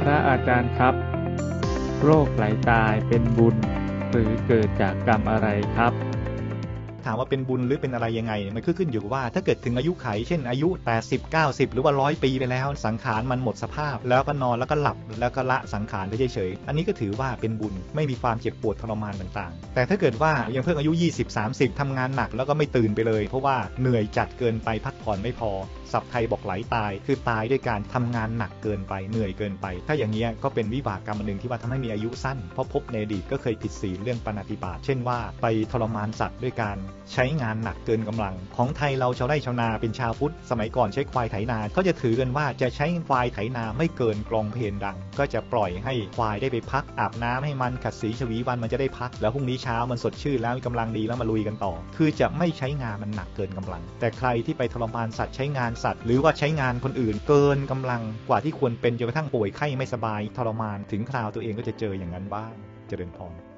พระอาจารย์ครับ โรคไหลตายเป็นบุญ หรือเกิดจากกรรมอะไรครับ ถามว่าเป็นบุญหรือเป็นอะไรยังไง มันก็ขึ้นอยู่ว่า ถ้าเกิดถึงอายุไข เช่นอายุ 80 90 หรือว่าร้อยปีไปแล้ว สังขารมันหมดสภาพ แล้วก็นอนแล้วก็หลับแล้วก็ละสังขารไปเฉยๆอันนี้ก็ถือว่าเป็นบุญไม่มีความเจ็บปวดทรมานต่างๆ แต่ถ้าเกิดว่ายังเพิ่งอายุ 20 30ทำงานหนักแล้วก็ไม่ตื่นไปเลย เพราะว่าเหนื่อยจัดเกินไปพักผ่อนไม่พอศัพท์ไทยบอกไหลตาย คือตายด้วยการทำงานหนักเกินไปเหนื่อยเกินไป ถ้าอย่างเงี้ก็เป็นวิบากกรรมอันหนึ่งที่ว่าทำให้มีอายุสั้นเพราะพบในอดีตก็เคยผิดศีลเรื่องปณาติบาตเช่นว่าไปทรมานสัตว์ด้วยการใช้งานหนักเกินกำลัง ของไทยเราชาวไร่ชาวนาเป็นชาวพุทธสมัยก่อนใช้ควายไถนาเขาจะถือกันว่าจะใช้ควายไถนาไม่เกินกลองเพลงดัง ก็จะปล่อยให้ควายได้ไปพักอาบน้ำให้มันขัดสีชวีวันมันจะได้พัก แล้วพรุ่งนี้เช้ามันสดชื่นแล้วมีกำลังดีแล้วมาลุยกันต่อ คือจะไม่ใช้งานมันหนักเกินกำลัง แต่ใครที่ไปทรมานสัตว์ใช้งานสัตว์ หรือว่าใช้งานคนอื่นเกินกำลังกว่าที่ควรเป็นจนกระทั่งป่วยไข้ไม่สบายทรมานถึงคราวตัวเองก็จะเจออย่างนั้นบ้างเจริญพร